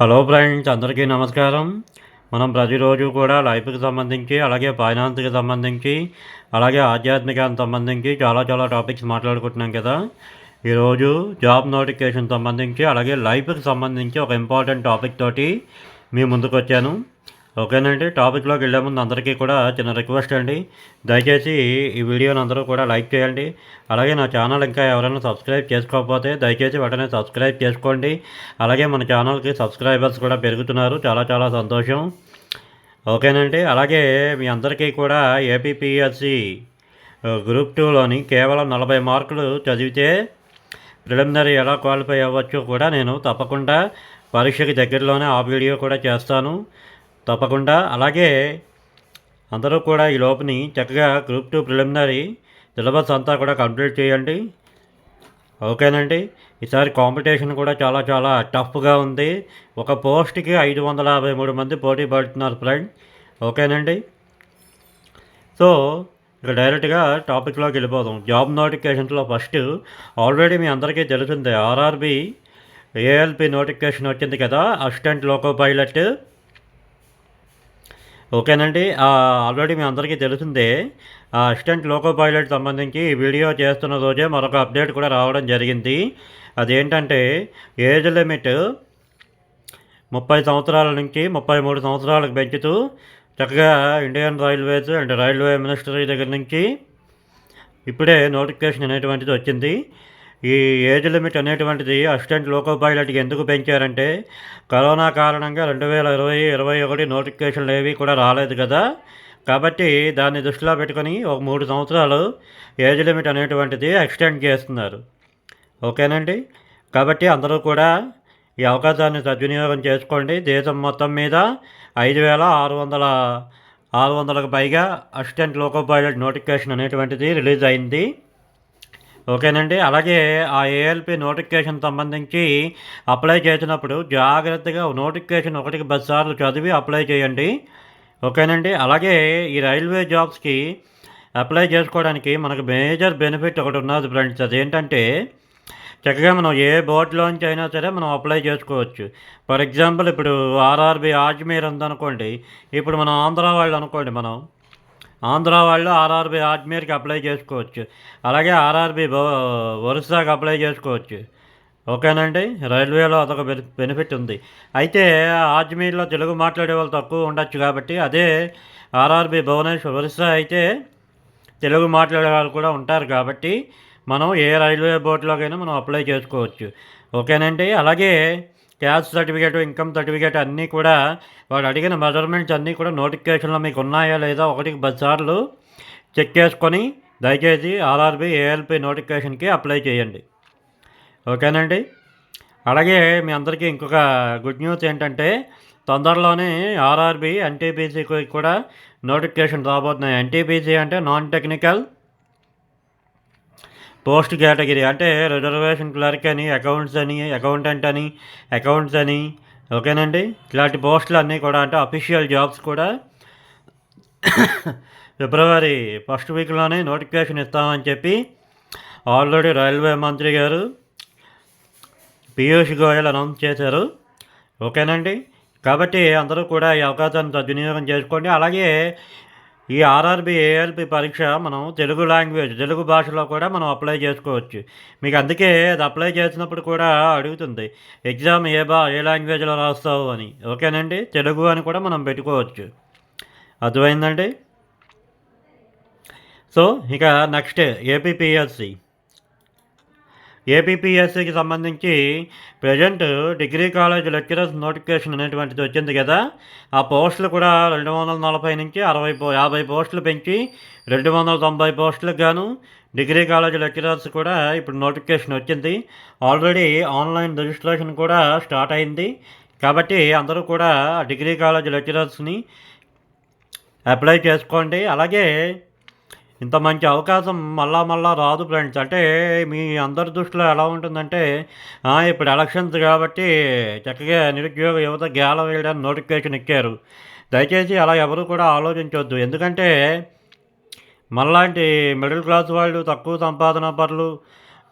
Hello friends అందరికీ నమస్కారం. మనం ప్రతిరోజు కూడా లైఫ్కి సంబంధించి అలాగే ఫైనాన్స్కి సంబంధించి అలాగే ఆధ్యాత్మికానికి సంబంధించి చాలా చాలా టాపిక్స్ మాట్లాడుకుంటున్నాం కదా. ఈరోజు జాబ్ నోటిఫికేషన్ సంబంధించి అలాగే లైఫ్కి సంబంధించి ఒక ఇంపార్టెంట్ టాపిక్ తోటి మీ ముందుకు వచ్చాను ఓకేనండి టాపిక్లోకి వెళ్ళే ముందు అందరికీ కూడా చిన్న రిక్వెస్ట్ అండి. దయచేసి ఈ వీడియోని అందరూ కూడా లైక్ చేయండి. అలాగే నా ఛానల్ ఇంకా ఎవరైనా సబ్స్క్రైబ్ చేసుకోకపోతే దయచేసి వెంటనే సబ్స్క్రైబ్ చేసుకోండి. అలాగే మన ఛానల్కి సబ్స్క్రైబర్స్ కూడా పెరుగుతున్నారు. చాలా చాలా సంతోషం. ఓకేనండి అలాగే మీ అందరికీ కూడా ఏపీపీఎస్సి గ్రూప్ టూలోని కేవలం నలభై మార్కులు చదివితే ప్రిలిమినరీ ఎలా క్వాలిఫై అవ్వచ్చో కూడా నేను తప్పకుండా పరీక్షకి దగ్గరలోనే ఆ వీడియో కూడా చేస్తాను. తప్పకుండా. అలాగే అందరూ కూడా ఈ లోపుని చక్కగా గ్రూప్ టూ ప్రిలిమినరీ సిలబస్ అంతా కూడా కంప్లీట్ చేయండి. ఓకేనండి? ఈసారి కాంపిటీషన్ కూడా చాలా చాలా టఫ్గా ఉంది. ఒక పోస్ట్కి ఐదు వందల యాభై మూడు మంది పోటీ పడుతున్నారు ఫ్రెండ్ ఓకేనండి? సో ఇక డైరెక్ట్గా టాపిక్లోకి వెళ్ళిపోదాం. జాబ్ నోటిఫికేషన్స్లో ఫస్ట్ ఆల్రెడీ మీ అందరికీ తెలిసిందే. ఆర్ఆర్బి ఏఎల్పి నోటిఫికేషన్ వచ్చింది కదా? అసిస్టెంట్ లోకో పైలట్ ఓకేనండి. ఆల్రెడీ మీ అందరికీ తెలిసిందే ఆ అసిస్టెంట్ లోకో పైలట్ సంబంధించి వీడియో చేస్తున్న రోజే మరొక అప్డేట్ కూడా రావడం జరిగింది. అదేంటంటే ఏజ్ లిమిట్ ముప్పై సంవత్సరాల నుంచి ముప్పై మూడు సంవత్సరాలకు పెంచుతూ చక్కగా Indian railways and railway ministry దగ్గర నుంచి ఇప్పుడే నోటిఫికేషన్ అనేటువంటిది వచ్చింది. ఈ ఏజ్ లిమిట్ అనేటువంటిది అసిస్టెంట్ లోకో పైలట్కి ఎందుకు పెంచారంటే కరోనా కారణంగా రెండు వేల ఇరవై ఇరవై ఒకటి నోటిఫికేషన్లు ఏవి కూడా రాలేదు కదా. కాబట్టి దాన్ని దృష్టిలో పెట్టుకొని ఒక మూడు సంవత్సరాలు ఏజ్ లిమిట్ అనేటువంటిది ఎక్స్టెండ్ చేస్తున్నారు. ఓకేనండి? కాబట్టి అందరూ కూడా ఈ అవకాశాన్ని సద్వినియోగం చేసుకోండి. దేశం మొత్తం మీద ఐదు వేల ఆరు వందల ఆరు వందలకు పైగా అసిస్టెంట్ లోకో పైలట్ నోటిఫికేషన్ అనేటువంటిది రిలీజ్ అయింది. ఓకేనండి. అలాగే ఆ ఏఎల్పి నోటిఫికేషన్ సంబంధించి అప్లై చేసినప్పుడు జాగ్రత్తగా నోటిఫికేషన్ ఒకటికి పది సార్లు చదివి అప్లై చేయండి. ఓకేనండి. అలాగే ఈ రైల్వే జాబ్స్కి అప్లై చేసుకోవడానికి మనకు మేజర్ బెనిఫిట్ ఒకటి ఉన్నది ఫ్రెండ్స్ అదేంటంటే చక్కగా మనం ఏ బోర్డులోంచి అయినా సరే మనం అప్లై చేసుకోవచ్చు. ఫర్ ఎగ్జాంపుల్ ఇప్పుడు ఆర్ఆర్బి అజ్మీర్ ఉందనుకోండి. ఇప్పుడు మనం ఆంధ్ర వాళ్ళు అనుకోండి మనం ఆంధ్ర వాళ్ళు ఆర్ఆర్బి అజ్మీర్కి అప్లై చేసుకోవచ్చు. అలాగే ఆర్ఆర్బి ఒరిస్సాకి అప్లై చేసుకోవచ్చు. ఓకేనండి? రైల్వేలో అదొక బెనిఫిట్ ఉంది. అయితే అజ్మీర్లో తెలుగు మాట్లాడే వాళ్ళు తక్కువ ఉండొచ్చు కాబట్టి అదే ఆర్ఆర్బి భువనేశ్వర్ ఒరిస్సా అయితే తెలుగు మాట్లాడే వాళ్ళు కూడా ఉంటారు కాబట్టి మనం ఏ రైల్వే బోర్డులోకైనా మనం అప్లై చేసుకోవచ్చు. ఓకేనండి? అలాగే ట్యాక్స్ సర్టిఫికేట్ ఇన్కమ్ సర్టిఫికేట్ అన్నీ కూడా వాడు అడిగిన మెజర్మెంట్స్ అన్నీ కూడా నోటిఫికేషన్లో మీకు ఉన్నాయా లేదా ఒకటికి పది సార్లు చెక్ చేసుకొని దయచేసి ఆర్ఆర్బి ఏఎల్పి నోటిఫికేషన్కి అప్లై చేయండి. ఓకేనండి? అలాగే మీ అందరికీ ఇంకొక గుడ్ న్యూస్ ఏంటంటే తొందరలోనే ఆర్ఆర్బి ఎన్టీపీసీకి కూడా నోటిఫికేషన్ రాబోతున్నాయి. ఎన్టీపీసీ అంటే నాన్ టెక్నికల్ పోస్ట్ కేటగిరీ అంటే రిజర్వేషన్ క్లర్క్ అని అకౌంట్స్ అని అకౌంటెంట్ అని అకౌంట్స్ అని ఓకేనండి? ఇలాంటి పోస్టులు అన్నీ కూడా అంటే అఫీషియల్ జాబ్స్ కూడా ఫిబ్రవరి ఫస్ట్ వీక్లోనే నోటిఫికేషన్ ఇస్తామని చెప్పి ఆల్రెడీ రైల్వే మంత్రి గారు పీయూష్ గోయల్ అనౌన్స్ చేశారు. ఓకేనండి? కాబట్టి అందరూ కూడా ఈ అవకాశాన్ని సద్వినియోగం చేసుకోండి. అలాగే ఈ ఆర్ఆర్బి ఏఎల్పి పరీక్ష మనం తెలుగు లాంగ్వేజ్ తెలుగు భాషలో కూడా మనం అప్లై చేసుకోవచ్చు. మీకు అందుకే అది అప్లై చేసినప్పుడు కూడా అడుగుతుంది ఎగ్జామ్ ఏ బా ఏ లాంగ్వేజ్లో రాస్తావు అని. ఓకేనండి? తెలుగు అని కూడా మనం పెట్టుకోవచ్చు. అర్థమైందండి? సో ఇక నెక్స్ట్ ఏపీపీఎస్సి. ఏపీపీఎస్సికి సంబంధించి present degree college lecturers notification అనేటువంటిది వచ్చింది కదా. ఆ పోస్టులు కూడా రెండు వందల నలభై నుంచి అరవై పో యాభై పోస్టులు పెంచి రెండు వందల తొంభై పోస్టులకు గాను డిగ్రీ కాలేజ్ లెక్చరర్స్ కూడా ఇప్పుడు నోటిఫికేషన్ వచ్చింది. ఆల్రెడీ ఆన్లైన్ రిజిస్ట్రేషన్ కూడా స్టార్ట్ అయింది. కాబట్టి అందరూ కూడా డిగ్రీ కాలేజ్ లెక్చరర్స్ని అప్లై చేసుకోండి. అలాగే ఇంత మంచి అవకాశం మళ్ళా మళ్ళా రాదు ఫ్రెండ్స్ అంటే మీ అందరి దృష్టిలో ఎలా ఉంటుందంటే ఇప్పుడు ఎలక్షన్స్ కాబట్టి చక్కగా నిరుద్యోగ యువత గేల వేయడానికి నోటిఫికేషన్ ఇచ్చారు దయచేసి అలా ఎవరు కూడా ఆలోచించవద్దు ఎందుకంటే మళ్ళాంటి మిడిల్ క్లాస్ వాళ్ళు తక్కువ సంపాదన పనులు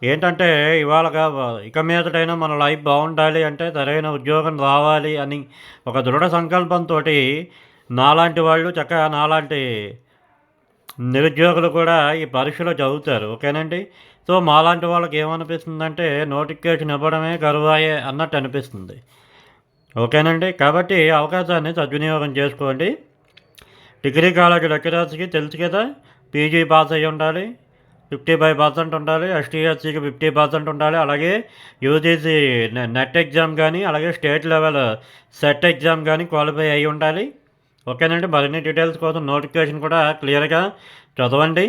ఏంటంటే ఇవాళ ఇక మీదటైనా మన లైఫ్ బాగుండాలి అంటే సరైన ఉద్యోగం రావాలి అని ఒక దృఢ సంకల్పంతో నాలాంటి వాళ్ళు చక్కగా నాలాంటి నిరుద్యోగులు కూడా ఈ పరీక్షలో చదువుతారు ఓకేనండి? సో మాలాంటి వాళ్ళకి ఏమనిపిస్తుందంటే నోటిఫికేషన్ ఇవ్వడమే గర్వాయే అన్నట్టు అనిపిస్తుంది. ఓకేనండి? కాబట్టి అవకాశాన్ని సద్వినియోగం చేసుకోండి. డిగ్రీ కాలేజ్ లెక్చరర్స్కి తెలుసు కదా? పీజీ పాస్ అయ్యి ఉండాలి ఫిఫ్టీ ఫైవ్ పర్సెంట్ ఉండాలి ఎస్టీఎస్సీకి ఫిఫ్టీ పర్సెంట్ ఉండాలి అలాగే యూజీసీ నెట్ ఎగ్జామ్ కానీ అలాగే స్టేట్ లెవెల్ సెట్ ఎగ్జామ్ కానీ క్వాలిఫై అయి ఉండాలి. ఓకేనండి మరిన్ని డీటెయిల్స్ కోసం నోటిఫికేషన్ కూడా క్లియర్గా చదవండి.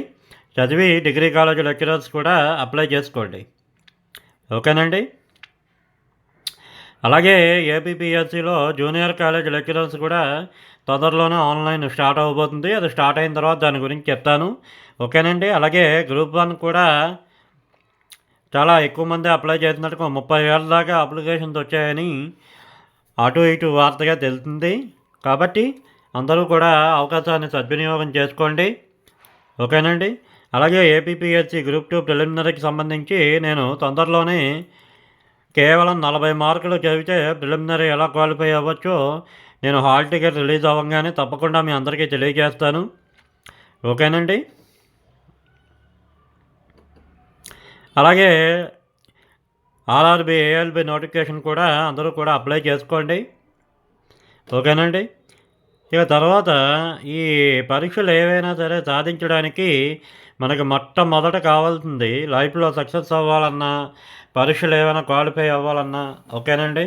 చదివి డిగ్రీ కాలేజ్ లెక్చరర్స్ కూడా అప్లై చేసుకోండి. ఓకేనండి? అలాగే ఏపీపీఎస్సీలో జూనియర్ కాలేజ్ లెక్చరర్స్ కూడా తొందరలోనే ఆన్లైన్ స్టార్ట్ అవబోతుంది. అది స్టార్ట్ అయిన తర్వాత దాని గురించి చెప్తాను. ఓకేనండి? అలాగే గ్రూప్ వన్ కూడా చాలా ఎక్కువ మంది అప్లై చేస్తున్నట్టుగా ముప్పై వేల దాకా అప్లికేషన్స్ వచ్చాయని అటు ఇటు వార్తగా తెలుస్తుంది. కాబట్టి అందరూ కూడా అవకాశాన్ని సద్వినియోగం చేసుకోండి. ఓకేనండి? అలాగే ఏపీపీఎస్సీ గ్రూప్ టూ ప్రిలిమినరీకి సంబంధించి నేను తొందరలోనే కేవలం నలభై మార్కులు చదివితే ప్రిలిమినరీ ఎలా క్వాలిఫై అవ్వచ్చో నేను హాల్ టికెట్ రిలీజ్ అవ్వగానే తప్పకుండా మీ అందరికీ తెలియజేస్తాను. ఓకేనండి? అలాగే ఆర్ఆర్బి ఏఎల్బి నోటిఫికేషన్ కూడా అందరూ కూడా అప్లై చేసుకోండి. ఓకేనండి? ఇక తర్వాత ఈ పరీక్షలు ఏవైనా సరే సాధించడానికి మనకి మొట్టమొదట కావాల్సింది లైఫ్లో సక్సెస్ అవ్వాలన్నా పరీక్షలు ఏమైనా క్వాలిఫై అవ్వాలన్నా ఓకేనండి?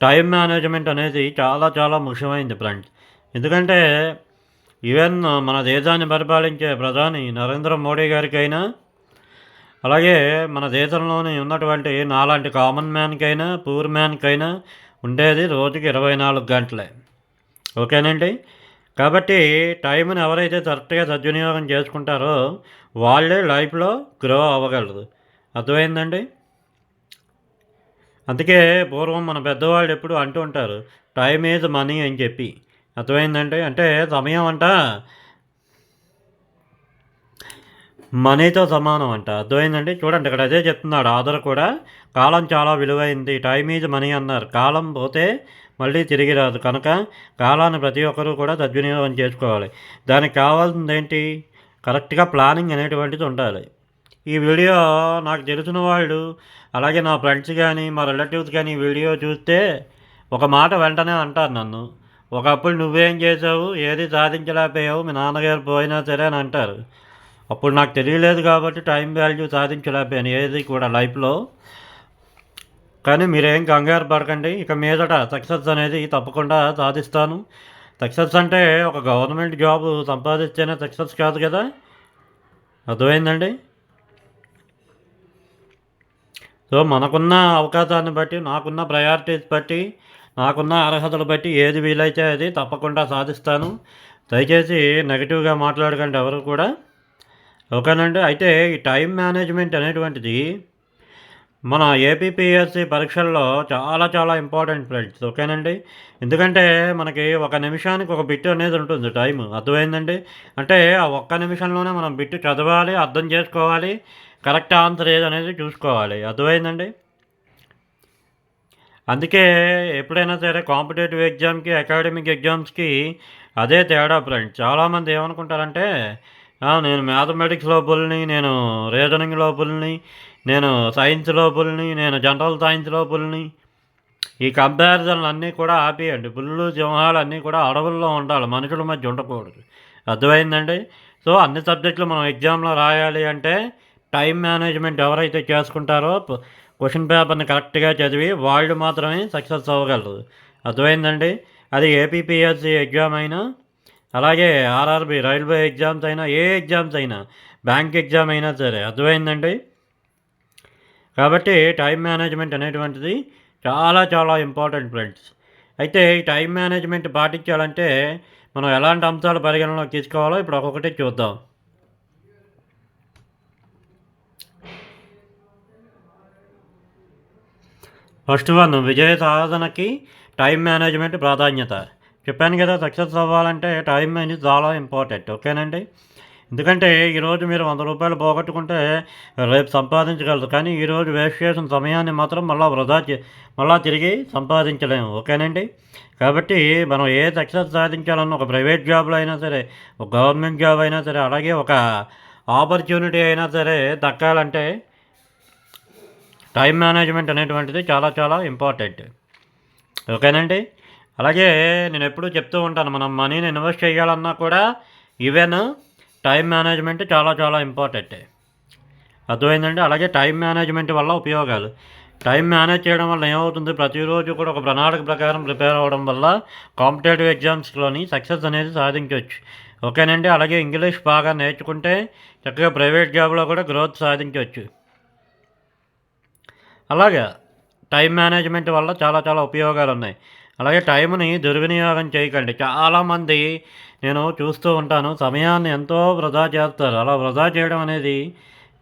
టైం మేనేజ్మెంట్ అనేది చాలా చాలా ముఖ్యమైంది ఫ్రెండ్స్. ఎందుకంటే ఈవెన్ మన దేశాన్ని పరిపాలించే ప్రధాని నరేంద్ర మోడీ గారికైనా అలాగే మన దేశంలోని ఉన్నటువంటి నాలాంటి కామన్ మ్యాన్కైనా పూర్ మ్యాన్కైనా ఉండేది రోజుకి ఇరవై నాలుగు గంటలే. ఓకేనండి? కాబట్టి టైంని ఎవరైతే కరెక్ట్గా సద్వినియోగం చేసుకుంటారో వాళ్ళే లైఫ్లో గ్రో అవ్వగలరు. అర్థమైందండి? అందుకే పూర్వం మన పెద్దవాళ్ళు ఎప్పుడు అంటూ ఉంటారు టైం ఈజ్ మనీ అని చెప్పి. అర్థమైందండి? అంటే సమయం అంట మనీతో సమానం అంట. అర్థమైందండి? చూడండి ఇక్కడ అదే చెప్తున్నాడు. ఆధార్ కూడా కాలం చాలా విలువైంది టైం ఈజ్ మనీ అన్నారు. కాలం పోతే మళ్ళీ తిరిగి రాదు. కనుక కాలాన్ని ప్రతి ఒక్కరూ కూడా సద్వినియోగం చేసుకోవాలి. దానికి కావాల్సింది ఏంటి కరెక్ట్గా ప్లానింగ్ అనేటువంటిది ఉండాలి. ఈ వీడియో నాకు తెలిసిన వాళ్ళు అలాగే నా ఫ్రెండ్స్ కానీ మా రిలేటివ్స్ కానీ ఈ వీడియో చూస్తే ఒక మాట వెంటనే అంటారు నన్ను. ఒకప్పుడు నువ్వేం చేసావు? ఏది సాధించలేకపోయావు? మీ నాన్నగారు పోయినా సరే అని అంటారు. అప్పుడు నాకు తెలియలేదు కాబట్టి టైం వాల్యూ సాధించలేకపోయాను. ఏది కూడా లైఫ్లో. కానీ మీరేం కంగారు పడకండి. ఇక మీదట సక్సెస్ అనేది తప్పకుండా సాధిస్తాను. సక్సెస్ అంటే ఒక గవర్నమెంట్ జాబ్ సంపాదిస్తేనే సక్సెస్ కాదు కదా? అర్థమైందండి? సో మనకున్న అవకాశాన్ని బట్టి నాకున్న ప్రయారిటీస్ బట్టి నాకున్న అర్హతలు బట్టి ఏది వీలైతే అది తప్పకుండా సాధిస్తాను. దయచేసి నెగిటివ్గా మాట్లాడకండి ఎవరు కూడా. ఓకేనండి. అయితే ఈ టైం మేనేజ్మెంట్ అనేటువంటిది మన ఏపీపీఎస్సి పరీక్షల్లో చాలా చాలా ఇంపార్టెంట్ ఫ్రెండ్స్ ఓకేనండి? ఎందుకంటే మనకి ఒక నిమిషానికి ఒక బిట్ అనేది ఉంటుంది టైం అర్థమైందండి? అంటే ఆ ఒక్క నిమిషంలోనే మనం బిట్ చదవాలి అర్థం చేసుకోవాలి కరెక్ట్ ఆన్సర్ ఏదనేది చూసుకోవాలి. అర్థమైందండి? అందుకే ఎప్పుడైనా సరే కాంపిటేటివ్ ఎగ్జామ్కి అకాడమిక్ ఎగ్జామ్స్కి అదే తేడా ఫ్రెండ్స్ చాలామంది ఏమనుకుంటారంటే నేను మ్యాథమెటిక్స్ లోపలని నేను రీజనింగ్ లోపలని నేను సైన్స్ లోపుల్ని నేను జనరల్ సైన్స్ లోపలని ఈ కంపారిజన్లు అన్నీ కూడా ఆపేయండి. పుల్లు సింహాలు అన్నీ కూడా అడవుల్లో ఉండాలి మనుషుల మధ్య ఉండకూడదు. అర్థమైందండి? సో అన్ని సబ్జెక్టులు మనం ఎగ్జామ్లో రాయాలి అంటే టైం మేనేజ్మెంట్ ఎవరైతే చేసుకుంటారో క్వశ్చన్ పేపర్ని కరెక్ట్గా చదివి వాళ్ళు మాత్రమే సక్సెస్ అవ్వగలరు. అర్థమైందండి? అది ఏపీపీఎస్సీ ఎగ్జామ్ అయినా అలాగే ఆర్ఆర్బి రైల్వే ఎగ్జామ్స్ అయినా ఏ ఎగ్జామ్స్ అయినా బ్యాంక్ ఎగ్జామ్ అయినా సరే. అర్థమైందండి? కాబట్టి టైం మేనేజ్మెంట్ అనేటువంటిది చాలా చాలా ఇంపార్టెంట్ ఫ్రెండ్స్. అయితే ఈ టైం మేనేజ్మెంట్ పాటించాలంటే మనం ఎలాంటి అంశాలు పరిగణనలోకి తీసుకోవాలో ఇప్పుడు ఒక్కొక్కటి చూద్దాం. ఫస్ట్ వన్ విజయ సాధనకి టైం మేనేజ్మెంట్ ప్రాధాన్యత. చెప్పాను కదా సక్సెస్ అవ్వాలంటే టైం అనేది చాలా ఇంపార్టెంట్. ఓకేనండి? ఎందుకంటే ఈరోజు మీరు వంద రూపాయలు పోగొట్టుకుంటే రేపు సంపాదించగలరు. కానీ ఈరోజు వేస్ట్ చేసిన సమయాన్ని మాత్రం మళ్ళీ వృధా చే- తిరిగి సంపాదించలేము. ఓకేనండి? కాబట్టి మనం ఏ సక్సెస్ సాధించాలన్నా ఒక ప్రైవేట్ జాబ్లో అయినా సరే ఒక గవర్నమెంట్ జాబ్ అయినా సరే అలాగే ఒక ఆపర్చునిటీ అయినా సరే దక్కాలంటే టైం మేనేజ్మెంట్ అనేటువంటిది చాలా చాలా ఇంపార్టెంట్. ఓకేనండి? అలాగే నేను ఎప్పుడూ చెప్తూ ఉంటాను మనం మనీని ఇన్వెస్ట్ చేయాలన్నా కూడా ఈవెన్ టైం మేనేజ్మెంట్ చాలా చాలా ఇంపార్టెంట్. అర్థమైందండి? అలాగే టైం మేనేజ్మెంట్ వల్ల ఉపయోగాలు. టైం మేనేజ్ చేయడం వల్ల ఏమవుతుంది? ప్రతిరోజు కూడా ఒక ప్రణాళిక ప్రకారం ప్రిపేర్ అవ్వడం వల్ల కాంపిటేటివ్ ఎగ్జామ్స్లోని సక్సెస్ అనేది సాధించవచ్చు. ఓకేనండి? అలాగే ఇంగ్లీష్ బాగా నేర్చుకుంటే చక్కగా ప్రైవేట్ జాబ్లో కూడా గ్రోత్ సాధించవచ్చు. అలాగే టైం మేనేజ్మెంట్ వల్ల చాలా చాలా ఉపయోగాలు ఉన్నాయి అలాగే టైంని దుర్వినియోగం చేయకండి. చాలామంది నేను చూస్తూ ఉంటాను. సమయాన్ని ఎంతో వృధా చేస్తారు. అలా వృధా చేయడం అనేది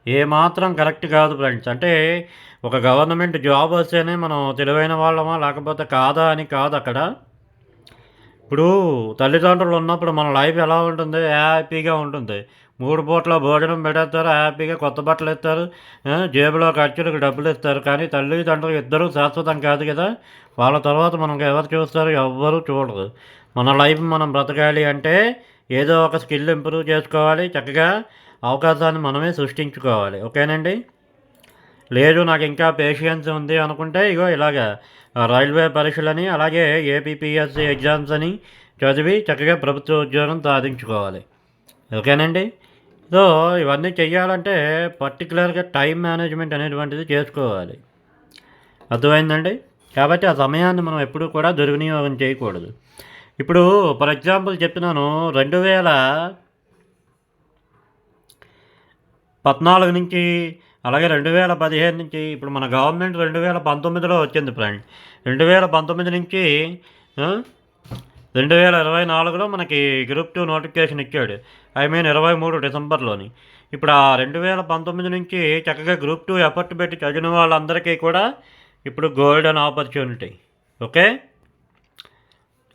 ఏమాత్రం కరెక్ట్ కాదు ఫ్రెండ్స్. అంటే ఒక గవర్నమెంట్ జాబ్ వస్తేనే మనం తెలివైన వాళ్ళమా లేకపోతే కాదా అని కాదు అక్కడ. ఇప్పుడు తల్లిదండ్రులు ఉన్నప్పుడు మన లైఫ్ ఎలా ఉంటుంది? హ్యాపీగా ఉంటుంది. మూడు పూట్ల భోజనం పెడతారు హ్యాపీగా కొత్త బట్టలు ఇస్తారు జేబులో ఖర్చులకు డబ్బులు ఇస్తారు. కానీ తల్లిదండ్రులు ఇద్దరూ శాశ్వతం కాదు కదా. వాళ్ళ తర్వాత మనం ఎవరు చూస్తారు? ఎవ్వరూ చూడరు. మన లైఫ్ మనం బ్రతకాలి అంటే ఏదో ఒక స్కిల్ ఇంప్రూవ్ చేసుకోవాలి చక్కగా అవకాశాన్ని మనమే సృష్టించుకోవాలి. ఓకేనండి? లేదు నాకు ఇంకా పేషియన్స్ ఉంది అనుకుంటే ఇగో ఇలాగా రైల్వే పరీక్షలని అలాగే ఏపీపీఎస్సీ ఎగ్జామ్స్ అని చదివి చక్కగా ప్రభుత్వ ఉద్యోగం సాధించుకోవాలి. ఓకేనండి? సో ఇవన్నీ చేయాలంటే పర్టికులర్గా టైం మేనేజ్మెంట్ అనేటువంటిది చేసుకోవాలి. అర్థమైందండి? కాబట్టి ఆ సమయాన్ని మనం ఎప్పుడూ కూడా దుర్వినియోగం చేయకూడదు. ఇప్పుడు ఫర్ ఎగ్జాంపుల్ చెప్తున్నాను. రెండు వేల పద్నాలుగు నుంచి అలాగే రెండు వేల పదిహేను నుంచి ఇప్పుడు మన గవర్నమెంట్ రెండు వేల పంతొమ్మిదిలో వచ్చింది ఫ్రెండ్ రెండు వేల పంతొమ్మిది నుంచి రెండు వేల ఇరవై నాలుగులో మనకి గ్రూప్ టూ నోటిఫికేషన్ ఇచ్చాడు. ఐ మీన్ ఇరవై మూడు డిసెంబర్లోని. ఇప్పుడు ఆ రెండు వేల పంతొమ్మిది నుంచి చక్కగా గ్రూప్ టూ ఎఫర్ట్ పెట్టి చదివిన వాళ్ళందరికీ కూడా ఇప్పుడు గోల్డెన్ ఆపర్చునిటీ ఓకే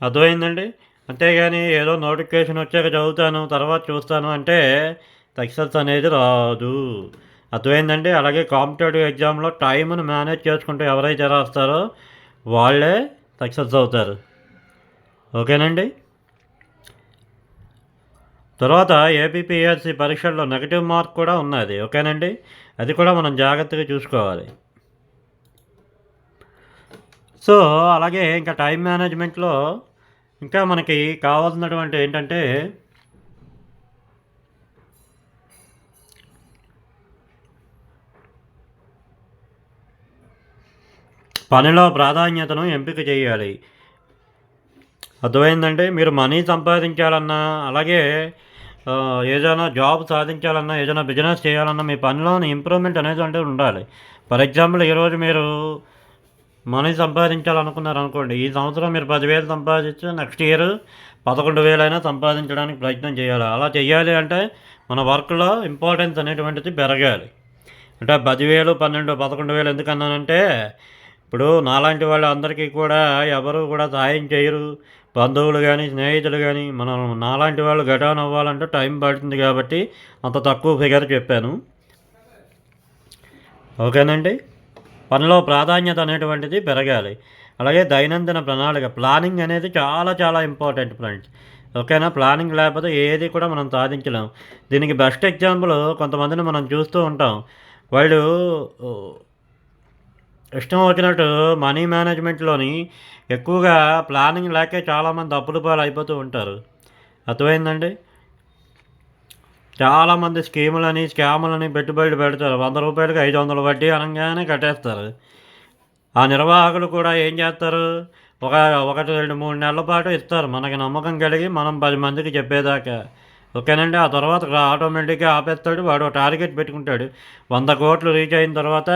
అర్థమైందండి? అంతేగాని ఏదో నోటిఫికేషన్ వచ్చాక చదువుతాను తర్వాత చూస్తాను అంటే సక్సెస్ అనేది రాదు. అర్థమైందండి? అలాగే కాంపిటేటివ్ ఎగ్జామ్లో టైంను మేనేజ్ చేసుకుంటూ ఎవరైతే రాస్తారో వాళ్ళే సక్సెస్ అవుతారు ఓకేనండి? తర్వాత ఏపీపీఎస్సి పరీక్షల్లో నెగిటివ్ మార్క్ కూడా ఉన్నది. ఓకేనండి? అది కూడా మనం జాగ్రత్తగా చూసుకోవాలి. సో అలాగే ఇంకా టైం మేనేజ్మెంట్లో ఇంకా మనకి కావాల్సినటువంటి ఏంటంటే పనిలో ప్రాధాన్యతను ఎంపిక చేయాలి. అర్థమైందంటే మీరు మనీ సంపాదించాలన్నా అలాగే ఏదైనా జాబ్ సాధించాలన్నా ఏదైనా బిజినెస్ చేయాలన్నా మీ పనిలోని ఇంప్రూవ్మెంట్ అనేది అంటే ఉండాలి. ఫర్ ఎగ్జాంపుల్ ఈరోజు మీరు మనీ సంపాదించాలనుకున్నారు అనుకోండి ఈ సంవత్సరం మీరు పదివేలు సంపాదించి నెక్స్ట్ ఇయర్ పదకొండు వేలైనా సంపాదించడానికి ప్రయత్నం చేయాలి. అలా చేయాలి అంటే మన వర్క్లో ఇంపార్టెన్స్ అనేటువంటిది పెరగాలి. అంటే పదివేలు పన్నెండు పదకొండు వేలు ఎందుకన్నానంటే ఇప్పుడు నాలాంటి వాళ్ళు అందరికీ కూడా ఎవరు కూడా సాయం చేయరు. బంధువులు కానీ స్నేహితులు కానీ మనం నాలాంటి వాళ్ళు గటాన్ అవ్వాలంటే టైం పడుతుంది కాబట్టి అంత తక్కువ ఫిగర్ చెప్పాను. ఓకేనండి? పనిలో ప్రాధాన్యత అనేటువంటిది పెరగాలి. అలాగే దైనందిన ప్రణాళిక ప్లానింగ్ అనేది చాలా చాలా ఇంపార్టెంట్ ఫ్రెండ్స్. ఓకేనా? ప్లానింగ్ లేకపోతే ఏది కూడా మనం సాధించలేం. దీనికి బెస్ట్ ఎగ్జాంపుల్ కొంతమందిని మనం చూస్తూ ఉంటాం. వాళ్ళు ఇష్టం వచ్చినట్టు మనీ మేనేజ్మెంట్లోని ఎక్కువగా ప్లానింగ్ లేకే చాలామంది అప్పులు పాలు అయిపోతూ ఉంటారు. అర్థమైందండి? చాలామంది స్కీములని స్కాములని పెట్టుబడులు పెడతారు. వంద రూపాయలకి ఐదు వందల వడ్డీ అనగానే కట్టేస్తారు. ఆ నిర్వాహకులు కూడా ఏం చేస్తారు? ఒక ఒకటి రెండు మూడు నెలల పాటు ఇస్తారు. మనకి నమ్మకం కలిగి మనం పది మందికి చెప్పేదాకా. ఓకేనండి? ఆ తర్వాత ఆటోమేటిక్గా ఆపేస్తాడు. వాడు టార్గెట్ పెట్టుకుంటాడు. వంద కోట్లు రీచ్ అయిన తర్వాత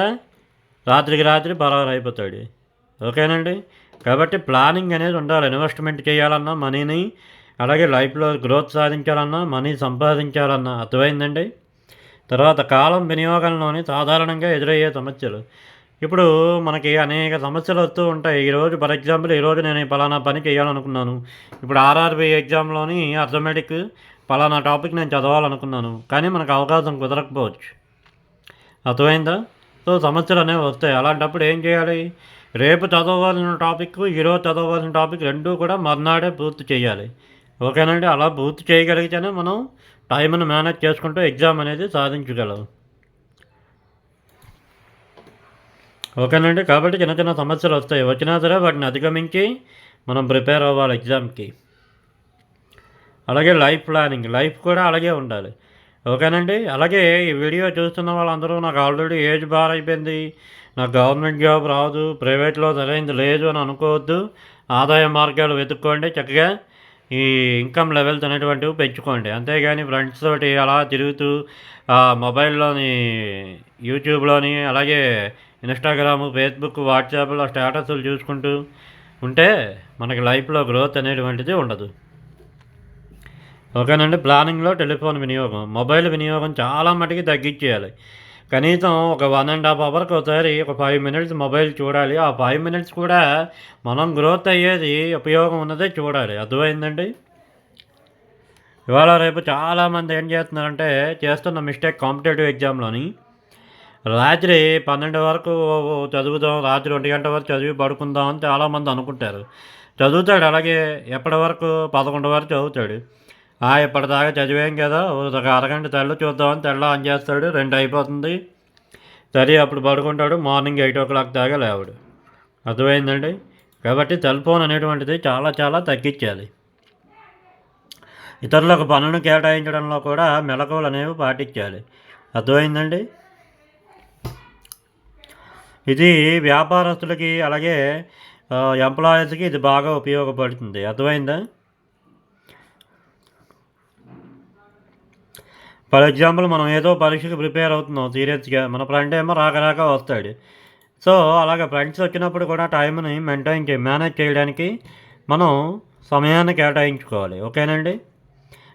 రాత్రికి రాత్రి బరాబర్ అయిపోతాడు. ఓకేనండి? కాబట్టి ప్లానింగ్ అనేది ఉండాలి. ఇన్వెస్ట్మెంట్ చేయాలన్నా మనీని అలాగే లైఫ్లో గ్రోత్ సాధించాలన్నా మనీ సంపాదించాలన్నా అర్థమైందండి? తర్వాత కాలం వినియోగంలోని సాధారణంగా ఎదురయ్యే సమస్యలు. ఇప్పుడు మనకి అనేక సమస్యలు వస్తూ ఉంటాయి. ఈరోజు ఫర్ ఎగ్జాంపుల్ ఈరోజు నేను పలానా పని చేయాలనుకున్నాను. ఇప్పుడు ఆర్ఆర్బి ఎగ్జామ్లోని అర్థమెటిక్ పలానా టాపిక్ నేను చదవాలనుకున్నాను. కానీ మనకు అవకాశం కుదరకపోవచ్చు. అర్థమైందా? సో సమస్యలు అనేవి వస్తాయి. అలాంటప్పుడు ఏం చేయాలి? రేపు చదవాల్సిన టాపిక్ ఈరోజు చదవాల్సిన టాపిక్ రెండూ కూడా మర్నాడే పూర్తి చేయాలి. ఓకేనండి అలా పూర్తి చేయగలిగితేనే మనం టైంను మేనేజ్ చేసుకుంటూ ఎగ్జామ్ అనేది సాధించగలం. ఓకేనండి కాబట్టి చిన్న చిన్న సమస్యలు వస్తాయి. వచ్చినా సరే వాటిని అధిగమించి మనం ప్రిపేర్ అవ్వాలి ఎగ్జామ్కి. అలాగే లైఫ్ ప్లానింగ్ లైఫ్ కూడా అలాగే ఉండాలి. ఓకేనండి అలాగే ఈ వీడియో చూస్తున్న వాళ్ళందరూ నాకు ఆల్రెడీ ఏజ్ బార్ అయిపోయింది. నాకు గవర్నమెంట్ జాబ్ రాదు ప్రైవేట్లో సరైనది లేదు అని అనుకోవద్దు. ఆదాయ మార్గాలు వెతుక్కోండి చక్కగా ఈ ఇన్కమ్ లెవెల్స్ అనేటువంటివి పెంచుకోండి. అంతేగాని ఫ్రెండ్స్ తోటి అలా తిరుగుతూ మొబైల్లోని యూట్యూబ్లోని అలాగే ఇన్స్టాగ్రామ్ ఫేస్బుక్ వాట్సాప్లో స్టేటస్లు చూసుకుంటూ ఉంటే మనకి లైఫ్లో గ్రోత్ అనేటువంటిది ఉండదు. ఓకేనండి? ప్లానింగ్లో టెలిఫోన్ వినియోగం. మొబైల్ వినియోగం చాలా మటుకి తగ్గించేయాలి. కనీసం ఒక వన్ అండ్ హాఫ్ అవర్కి ఒకసారి ఒక ఫైవ్ మినిట్స్ మొబైల్ చూడాలి. ఆ ఫైవ్ మినిట్స్ కూడా మనం గ్రోత్ అయ్యేది ఉపయోగం ఉన్నదే చూడాలి. అర్థమైందండి? ఇవాళ రేపు చాలామంది ఏం చేస్తున్నారంటే చేస్తున్న మిస్టేక్ కాంపిటేటివ్ ఎగ్జామ్లోని రాత్రి పన్నెండు వరకు చదువుదాం రాత్రి ఒంటి గంట వరకు చదివి పడుకుందాం అని చాలామంది అనుకుంటారు. చదువుతాడు అలాగే ఎప్పటి వరకు? పదకొండు వరకు చదువుతాడు. ఇప్పటిదాకా చదివాం కదా. ఒక అరగంట తెల్ల చూద్దామని తెల్ల ఆన్ చేస్తాడు. రెండు అయిపోతుంది. సరే అప్పుడు పడుకుంటాడు. మార్నింగ్ ఎయిట్ ఓ క్లాక్ దాకా లేవాడు. అర్థమైందండి? కాబట్టి సెల్ ఫోన్ అనేటువంటిది చాలా చాలా తగ్గించాలి. ఇతరులకు పనులను కేటాయించడంలో కూడా మెలకువలు అనేవి పాటించాలి. అర్థమైందండి? ఇది వ్యాపారస్తులకి అలాగే ఎంప్లాయీస్కి ఇది బాగా ఉపయోగపడుతుంది. అర్థమైందా? ఫర్ ఎగ్జాంపుల్ మనం ఏదో పరీక్షకు ప్రిపేర్ అవుతున్నాం సీరియస్గా. మన ఫ్రెండ్ ఏమో రాక రాక వస్తాడు. సో అలాగే ఫ్రెండ్స్ వచ్చినప్పుడు కూడా టైంని మెయింటైన్ చే మేనేజ్ చేయడానికి మనం సమయాన్ని కేటాయించుకోవాలి. ఓకేనండి?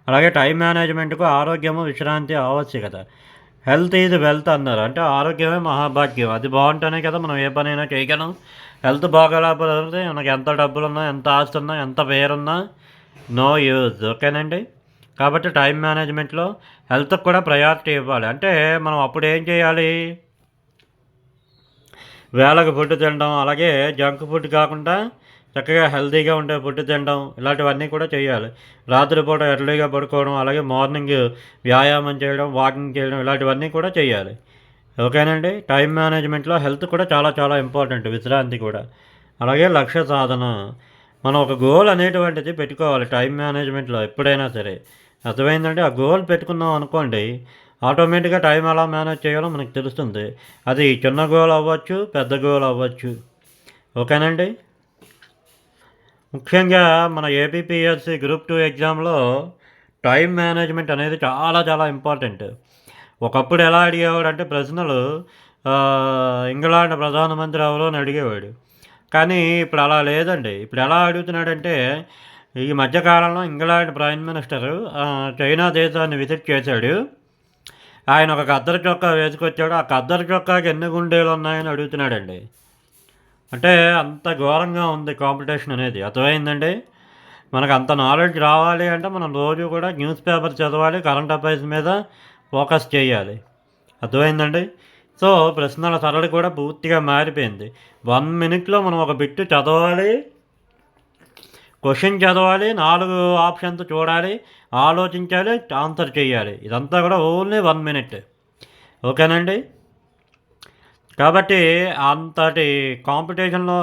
అలాగే టైం మేనేజ్మెంట్కు ఆరోగ్యము విశ్రాంతి ఆవశ్యకత. హెల్త్ ఈజ్ వెల్త్ అన్నారు. అంటే ఆరోగ్యమే మహాభాగ్యం. అది బాగుంటేనే కదా మనం ఏ పనైనా చేయగలం. హెల్త్ బాగాలేకపోతే మనకు ఎంత డబ్బులున్నా ఎంత ఆస్తి ఉన్నా ఎంత పేరున్నా నో యూజ్. ఓకేనండి? కాబట్టి టైం మేనేజ్మెంట్లో హెల్త్కి కూడా ప్రయారిటీ ఇవ్వాలి. అంటే మనం అప్పుడు ఏం చేయాలి? వేళకు ఫుడ్ తినడం అలాగే జంక్ ఫుడ్ కాకుండా చక్కగా హెల్తీగా ఉండే ఫుడ్ తినడం ఇలాంటివన్నీ కూడా చేయాలి. రాత్రిపూట ఎర్లీగా పడుకోవడం అలాగే మార్నింగ్ వ్యాయామం చేయడం వాకింగ్ చేయడం ఇలాంటివన్నీ కూడా చేయాలి. ఓకేనండి? టైం మేనేజ్మెంట్లో హెల్త్ కూడా చాలా చాలా ఇంపార్టెంట్ విశ్రాంతి కూడా. అలాగే లక్ష్య సాధన. మనం ఒక గోల్ అనేటువంటిది పెట్టుకోవాలి టైం మేనేజ్మెంట్లో ఎప్పుడైనా సరే. అర్థమైందంటే ఆ గోల్ పెట్టుకున్నాం అనుకోండి ఆటోమేటిక్గా టైం ఎలా మేనేజ్ చేయాలో మనకు తెలుస్తుంది. అది చిన్న గోల్ అవ్వచ్చు పెద్ద గోల్ అవ్వచ్చు. ఓకేనండి? ముఖ్యంగా మన ఏపీపీఎస్సి గ్రూప్ టూ ఎగ్జామ్లో టైం మేనేజ్మెంట్ అనేది చాలా చాలా ఇంపార్టెంట్ ఒకప్పుడు ఎలా అడిగేవాడు అంటే ప్రశ్నలు ఇంగ్లాండ్ ప్రధానమంత్రి ఎవరో అని అడిగేవాడు. కానీ ఇప్పుడు అలా లేదండి. ఇప్పుడు ఎలా అడుగుతున్నాడంటే ఈ మధ్యకాలంలో ఇంగ్లాండ్ ప్రైమ్ మినిస్టర్ చైనా దేశాన్ని విజిట్ చేశాడు. ఆయన ఒక కద్దరి చొక్కా వేసుకొచ్చాడు. ఆ కద్దరి చొక్కాకి ఎన్ని గుండెలు ఉన్నాయని అడుగుతున్నాడండి. అంటే అంత ఘోరంగా ఉంది కాంపిటీషన్ అనేది. అర్థమైందండి? మనకు అంత నాలెడ్జ్ రావాలి అంటే మనం రోజు కూడా న్యూస్ పేపర్ చదవాలి కరెంట్ అఫైర్స్ మీద ఫోకస్ చేయాలి. అర్థమైందండి? సో ప్రశ్నల సరళి కూడా పూర్తిగా మారిపోయింది. వన్ మినిట్లో మనం ఒక బిట్టు చదవాలి క్వశ్చన్ చదవాలి నాలుగు ఆప్షన్స్ చూడాలి ఆలోచించాలి ఆన్సర్ చేయాలి. ఇదంతా కూడా ఓన్లీ వన్ మినిట్. ఓకేనండి? కాబట్టి అంతటి కాంపిటీషన్లో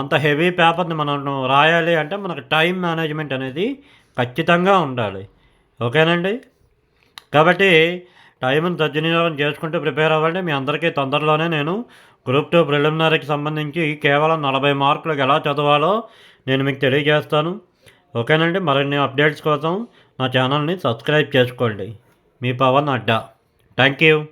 అంత హెవీ పేపర్ని మనం రాయాలి అంటే మనకు టైం మేనేజ్మెంట్ అనేది ఖచ్చితంగా ఉండాలి. ఓకేనండి? కాబట్టి టైంను సద్వినియోగం చేసుకుంటూ ప్రిపేర్ అవ్వండి. మీ అందరికీ తొందరలోనే నేను గ్రూప్ టూ ప్రిలిమినరీకి సంబంధించి కేవలం నలభై మార్కులకు ఎలా చదవాలో నేను మీకు తెలియజేస్తాను. ఓకేనండి మరిన్ని అప్డేట్స్ కోసం నా ఛానల్ని సబ్స్క్రైబ్ చేసుకోండి. మీ పవన్ అడ్డా. Thank you.